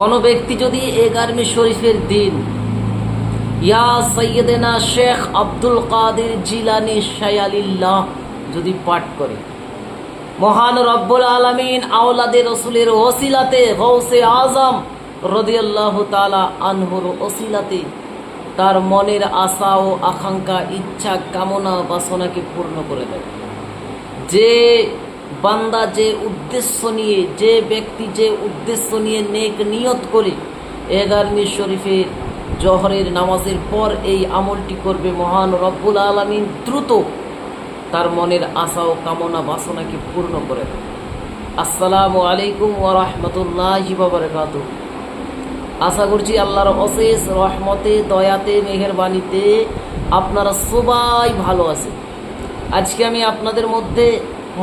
কোনো ব্যক্তি যদি এগারমি শরীফের দিন, ইয়া সৈয়দেনা শেখ আব্দুল কাদের জিলানি শায়ালিল্লাহ, যদি পাঠ করে। মহান রব্বুল আলমিন আওলাদে রসুলের ওসিলাতে হৌসে আজম রদিয়াল্লাহ তালা আনহুর ওসিলাতে তার মনের আশা ও আকাঙ্ক্ষা, ইচ্ছা, কামনা, বাসনাকে পূর্ণ করে দেয়। যে বান্দা যে উদ্দেশ্য নিয়ে, যে ব্যক্তি যে উদ্দেশ্য নিয়ে নেক নিয়ত করে, এগারমি শরীফের জহরের নামাজের পর এই আমলটি করবে মহান রব্বুল আলমিন, দ্রুত তার মনের আশা ও কামনা বাসনাকে পূর্ণ করে আসসালামু আলাইকুম ওয়া রাহমাতুল্লাহি ওয়া বারাকাতুহু। আশা করছি আল্লাহর অশেষ রহমতে, দয়াতে, মেহেরবানিতে আপনারা সবাই ভালো আছেন। আজকে আমি আপনাদের মধ্যে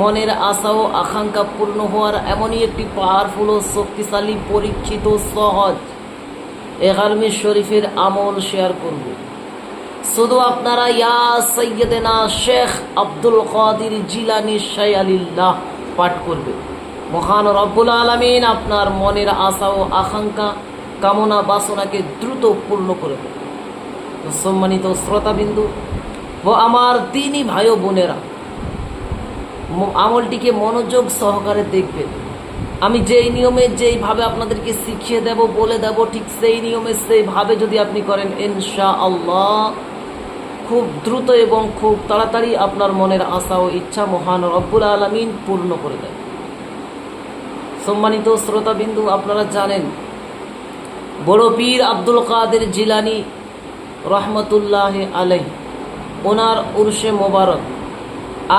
মনের আশা ও আকাঙ্ক্ষা পূর্ণ হওয়ার এমনই একটি পাওয়ারফুল ও শক্তিশালী, পরীক্ষিত সহজ এগারমি শরীফের আমল শেয়ার করব। শুধু আপনারা, ইয়া সৈয়দেনা শেখ আব্দুল কাদির জিলানি শায়ালিল্লাহ পাঠ করবে মহান রব্বুল আলমিন আপনার মনের আশা ও আকাঙ্ক্ষা, কামনা বাসনাকে দ্রুত পূর্ণ করে দেবে সম্মানিত শ্রোতাবিন্দু ও আমার তিনই ভাই বোনেরা আমলটিকে মনোযোগ সহকারে দেখবেন। আমি যেই নিয়মে যেইভাবে আপনাদেরকে শিখিয়ে দেব, বলে দেব, ঠিক সেই নিয়মে সেইভাবে যদি আপনি করেন ইনশা আল্লাহ খুব দ্রুত এবং খুব তাড়াতাড়ি আপনার মনের আশা ও ইচ্ছা মহান রব্বুল আলমিন পূর্ণ করে দেয়। সম্মানিত শ্রোতাবিন্দু, আপনারা জানেন, বড় পীর আব্দুল কাদের জিলানি রহমতুল্লাহ আলাই ওনার উরসে মোবারক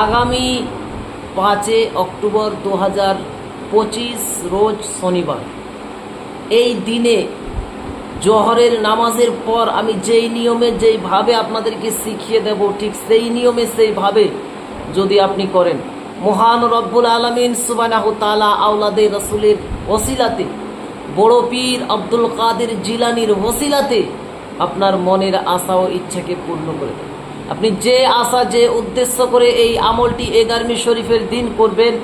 আগামী পাঁচে অক্টোবর দু হাজার পঁচিশ, রোজ শনিবার। এই দিনে জহরের নামাজের পর আমি যেই নিয়মে, যেইভাবে আপনাদেরকে শিখিয়ে দেব, ঠিক সেই নিয়মে, সেইভাবে যদি আপনি করেন। মহান রব্বুল আলমিন সুবানাহ তালা আউলাদে রসুলের ওসিলাতে, বড় পীর আব্দুল কাদের জিলানির ওসিলাতে আপনার মনের আশা ও ইচ্ছাকে পূর্ণ করে দেবে আপনি যে আশা, যে উদ্দেশ্য করে এই আমলটি এগারমি শরীফের দিন করবেন,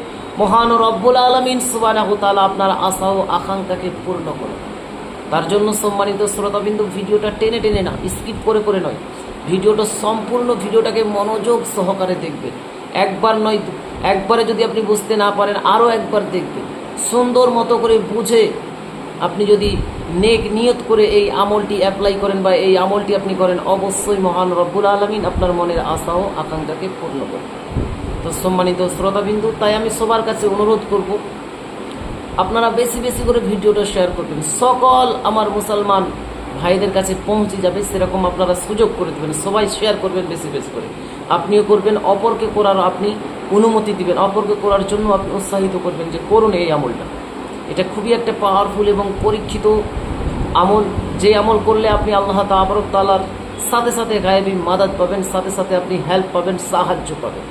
মহান রব্বুল আলমিন সুবানাহ তালা আপনার আশা ও আকাঙ্ক্ষাকে পূর্ণ করে তার জন্য সম্মানিত শ্রোতাবিন্দু, ভিডিওটা টেনে টেনে না, স্কিপ করে করে নয়। ভিডিওটা সম্পূর্ণ ভিডিওটাকে মনোযোগ সহকারে দেখবেন। একবার নয়, একবারে যদি আপনি বুঝতে না পারেন আরও একবার দেখবেন। সুন্দর মতো করে বুঝে আপনি যদি নেক নিয়ত করে এই আমলটি অ্যাপ্লাই করেন বা এই আমলটি আপনি করেন, অবশ্যই মহান রব্বুল আলমিন আপনার মনের আশা ও আকাঙ্ক্ষাকে পূর্ণ করবে তো সম্মানিত শ্রোতাবিন্দু, তাই আমি সবার কাছে অনুরোধ করব, আপনারা বেশি বেশি করে ভিডিওটা শেয়ার করবেন। সকল আমার মুসলমান ভাইদের কাছে পৌঁছে যাবে, সেরকম আপনারা সুযোগ করে দেবেন। সবাই শেয়ার করবেন বেশি বেশি করে। আপনিও করবেন, অপরকে করার আপনি অনুমতি দিবেন, অপরকে করার জন্য আপনি উৎসাহিত করবেন যে করুন এই আমলটা। এটা খুবই একটা পাওয়ারফুল এবং পরীক্ষিত আমল। যে আমল করলে আপনি আল্লাহ তাবরক তালার সাথে সাথে গায়েবী মাদাত পাবেন, সাথে সাথে আপনি হেল্প পাবেন, সাহায্য পাবেন।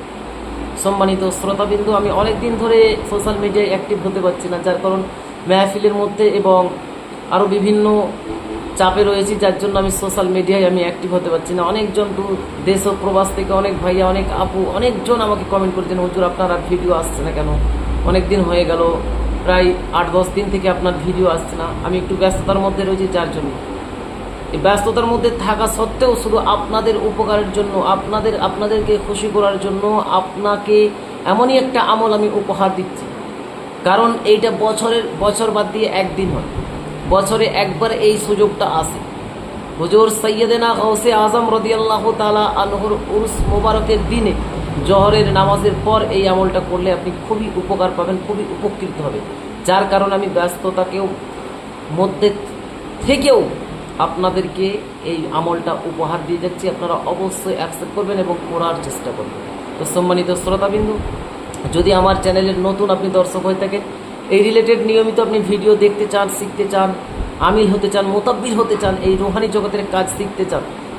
সম্মানিত শ্রোতাবিন্দু, আমি অনেক দিন ধরে সোশ্যাল মিডিয়ায় অ্যাক্টিভ হতে পারছি না, যার কারণ মেহফিলের মধ্যে এবং আরও বিভিন্ন চাপে রয়েছি, যার জন্য আমি সোশ্যাল মিডিয়ায় আমি অ্যাক্টিভ হতে পারছি না। অনেকজন দূর, দেশ ও প্রবাস থেকে অনেক ভাইয়া, অনেক আপু, অনেকজন আমাকে কমেন্ট করেছেন, হুজুর, আপনার আর ভিডিও আসছে না কেন? অনেক দিন হয়ে গেল প্রায় আট দশ দিন থেকে আপনার ভিডিও আসছে না। আমি একটু ব্যস্ততার মধ্যে রয়েছি, যার জন্য। এই ব্যস্ততার মধ্যে থাকা সত্ত্বেও শুধু আপনাদের উপকারের জন্য, আপনাদের, আপনাদেরকে খুশি করার জন্য আপনাকে এমনই একটা আমল আমি উপহার দিচ্ছি। কারণ এইটা বছরের, বছর বাদ দিয়ে একদিন হয়। বছরে একবার এই সুযোগটা আসে। হুজুর সৈয়দেনা গৌসে আজম রদিয়াল্লাহ তালা আলহর উরুস মোবারকের দিনে জহরের নামাজের পর এই আমলটা করলে আপনি খুবই উপকার পাবেন, খুবই উপকৃত হবে যার কারণে আমি ব্যস্ততাকেও মধ্যে থেকেও আপনাদেরকে এই আমলটা উপহার দিয়ে যাচ্ছি। আপনারা অবশ্যই অ্যাকসেপ্ট করবেন এবং করার চেষ্টা করবেন। তো সম্মানিত শ্রোতাবিন্দু, যদি আমার চ্যানেলের নতুন আপনি দর্শক হয়ে থাকেন, এই রিলেটেড নিয়মিত আপনি ভিডিও দেখতে চান, শিখতে চান, আমিল হতে চান মোতাব্বির হতে চান, এই রুহানি জগতের কাজ শিখতে চান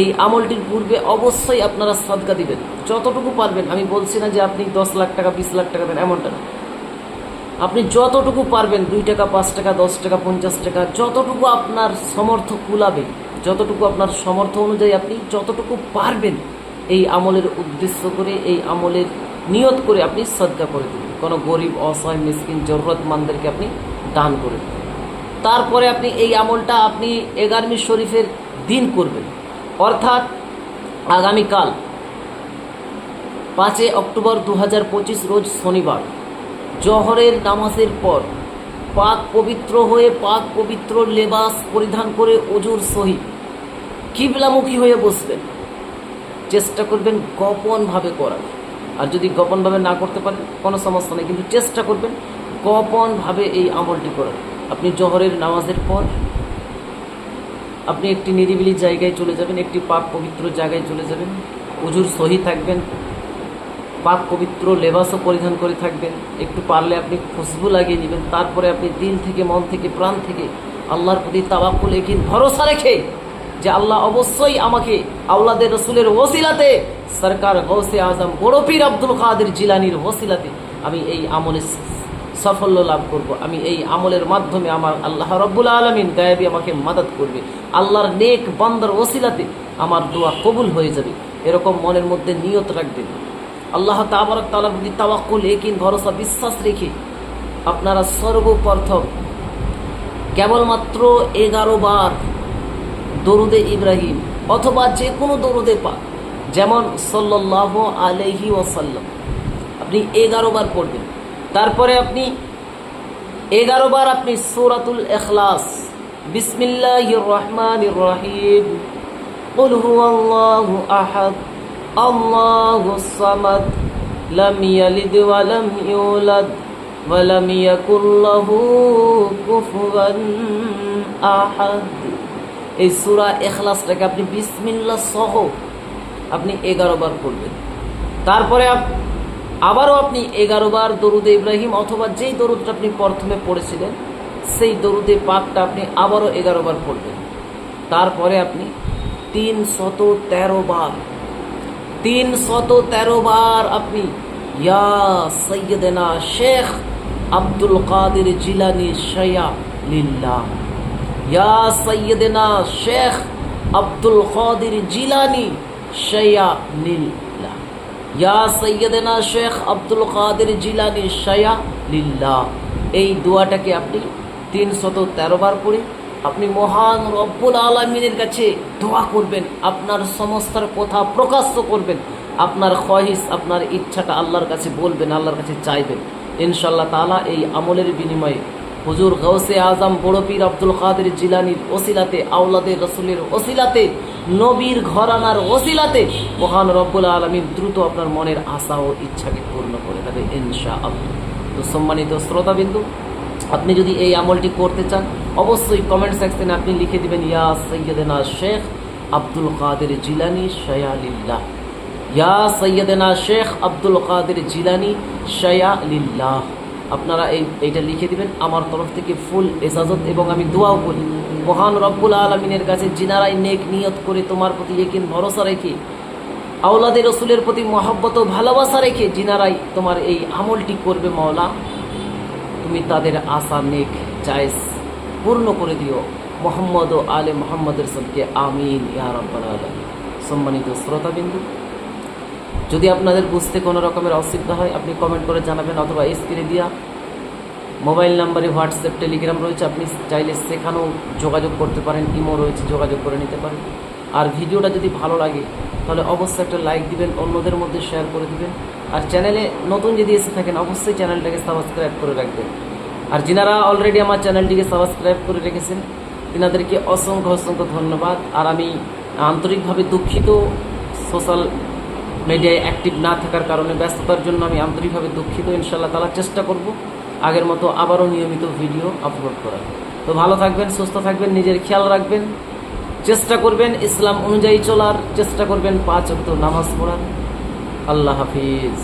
এই আমলটির পূর্বে অবশ্যই আপনারা সদকা দিবেন। যতটুকু পারবেন, আমি বলছি না যে আপনি দশ লাখ টাকা, বিশ লাখ টাকা দেন, এমনটা না। আপনি যতটুকু পারবেন, দুই টাকা, পাঁচ টাকা, দশ টাকা, পঞ্চাশ টাকা, যতটুকু আপনার সমর্থ কুলাবে, যতটুকু আপনার সমর্থ অনুযায়ী আপনি যতটুকু পারবেন, এই আমলের উদ্দেশ্য করে, এই আমলের নিয়ত করে আপনি সদকা করে দিন কোনো গরিব, অসহায়, মিসকিন, জরুরতমানদেরকে আপনি দান করে দিন তারপরে আপনি এই আমলটা আপনি এগারমি শরীফের দিন করবেন। অর্থাৎ আগামীকাল পাঁচই অক্টোবর দু হাজার পঁচিশ রোজ শনিবার। জহরের নামাজের পর পাক পবিত্র হয়ে পাক পবিত্র লেবাস পরিধান করে অজুর সহিত কিবলামুখী হয়ে বসবেন। চেষ্টা করবেন গোপনভাবে করার। আর যদি গোপনভাবে না করতে পারেন, কোনো সমস্যা নেই, কিন্তু চেষ্টা করবেন গোপনভাবে এই আমলটি করার। আপনি জহরের নামাজের পর আপনি একটি নিরিবিলি জায়গায় চলে যাবেন, একটি পাক পবিত্র জায়গায় চলে যাবেন, উজুর সহি থাকবেন, পাক পবিত্র লেবাসও পরিধান করে থাকবেন, একটু পারলে আপনি খুশবু লাগিয়ে নেবেন, তারপরে আপনি দিল থেকে, মন থেকে, প্রাণ থেকে আল্লাহর প্রতি তাবাক্কুল একিন ভরসা রেখে যে আল্লাহ অবশ্যই আমাকে আল্লাদের রসুলের ওসিলাতে, সরকার গৌসে আজম, বড় আব্দুল কাদের জিলানির ওসিলাতে আমি এই আমলে সাফল্য লাভ করব। আমি এই আমলের মাধ্যমে আমার আল্লাহ রব্বুল আলমিন গায়েবী আমাকে মাদত করবে। আল্লাহর নেক বান্দার ওসিলাতে আমার দোয়া কবুল হয়ে যাবে। এরকম মনের মধ্যে নিয়ত রাখবেন। আল্লাহ তাবারক তালার প্রতি তাওয়াক্কুল, একিন, ভরসা, বিশ্বাস রেখে আপনারা সর্বপ্রথম কেবলমাত্র এগারো বার দরুদে ইব্রাহিম অথবা যে কোনো দরুদে পা যেমন সল্লাহ আলহি ওসাল্লাম আপনি এগারো বার পড়বেন। তারপরে আপনি এগারো বার আপনি সৌরাতুল এখলাস বিসমিল্লাহ রহমান রহিম قل هو الله أحد الله الصمد لم يلد ولم يولد ولم يكن له كفوا أحد এই সুরা এখলাসটাকে আপনি বিসমিল্লা সহ আপনি এগারো বার পড়বেন তারপরে আপ- আবারও আপনি এগারো বার দরুদে ইব্রাহিম অথবা যেই দরুদটা আপনি প্রথমে পড়েছিলেন, সেই দরুদে পাকটা আপনি আবারও এগারো বার পড়বেন। তারপরে আপনি তিন শত তেরো বার তিন শত তেরো বার আপনি, ইয়া সৈয়দেনা শেখ আব্দুল কাদের জিলানি শয়া লিল্লাহ, ইয়া সৈয়দেনা শেখ আব্দুল কাদের জিলানি শয়া লিল্লাহ। ইয়া সৈয়দেনা শেখ আব্দুল কাদের জিলানি শয়া লিল্লাহ। এই দোয়াটাকে আপনি তিন শত তেরো বার পড়ে আপনি মহান রব্বুল আলমিনের কাছে দোয়া করবেন, আপনার সমস্যার কথা প্রকাশ্য করবেন, আপনার খহিস আপনার ইচ্ছাটা আল্লাহর কাছে বলবেন, আল্লাহর কাছে চাইবেন। ইনশাল্লাহ তাআলা এই আমলের বিনিময়ে হুজুর গৌসে আজম বড় পীর আব্দুল কাদের জিলানির ওসিলাতে আউলাদের রসুলের ওসিলাতে নবীর ঘরানার ওসিলাতে মহান রব্বুল আলমীর দ্রুত আপনার মনের আশা ও ইচ্ছাকে পূর্ণ করে দেবে ইনশা আল্লাহ তো সম্মানিত শ্রোতাবিন্দু, আপনি যদি এই আমলটি করতে চান, অবশ্যই কমেন্ট সেকশনে আপনি লিখে দিবেন, ইয়া সৈয়দেনা শেখ আব্দুল কাদের জিলানি শয়ালিল্লাহ। ইয়া সৈয়দেনা শেখ আব্দুল কাদের জিলানি শয়ালিল্লাহ। আপনারা এই, এইটা লিখে দিবেন, আমার তরফ থেকে ফুল এজাজত এবং আমি দোয়াও করি। মহান রব্বুল আলমিনের কাছে জিনারাই নেক নিয়ত করে তোমার প্রতি একিন ভরসা রেখে আওলাদের রসুলের প্রতি মহব্বত ভালোবাসা রেখে জিনারাই তোমার এই আমলটি করবে মাওলা, তুমি তাদের আশা নেক চাইস পূর্ণ করে দিও। মোহাম্মদ ও আলে মোহাম্মদের সবকে আমিন, ইয়া রাব্বাল আলামিন। সম্মানিত শ্রোতাবিন্দু, যদি আপনাদের বুঝতে কোনো রকমের অসুবিধা হয়, আপনি কমেন্ট করে জানাবেন অথবা স্ক্রিনে দিয়া মোবাইল নাম্বারে হোয়াটসঅ্যাপ, টেলিগ্রাম রয়েছে। আপনি চাইলে সেখানেও যোগাযোগ করতে পারেন, ইমো রয়েছে, যোগাযোগ করে নিতে পারেন। আর ভিডিওটা যদি ভালো লাগে, তাহলে অবশ্যই একটা লাইক দিবেন, অন্যদের মধ্যে শেয়ার করে দিবেন। আর চ্যানেলে নতুন যদি এসে থাকেন, অবশ্যই চ্যানেলটাকে সাবস্ক্রাইব করে রাখবেন। আর যিনারা অলরেডি আমার চ্যানেলটিকে সাবস্ক্রাইব করে রেখেছেন, তিনাদেরকে অসংখ্য অসংখ্য ধন্যবাদ। আর আমি আন্তরিকভাবে দুঃখিত সোশ্যাল মিডিয়ায় অ্যাক্টিভ না থাকার কারণে ব্যস্ততার জন্য আমি আন্তরিকভাবে দুঃখিত। ইনশাল্লাহ তালা চেষ্টা করব। আগের মতো আবারও নিয়মিত ভিডিও আপলোড করার তো ভালো থাকবেন, সুস্থ থাকবেন, নিজের খেয়াল রাখবেন, চেষ্টা করবেন ইসলাম অনুযায়ী চলার, চেষ্টা করবেন পাঁচ অক্ট নামাজ পড়ার। আল্লাহ হাফিজ।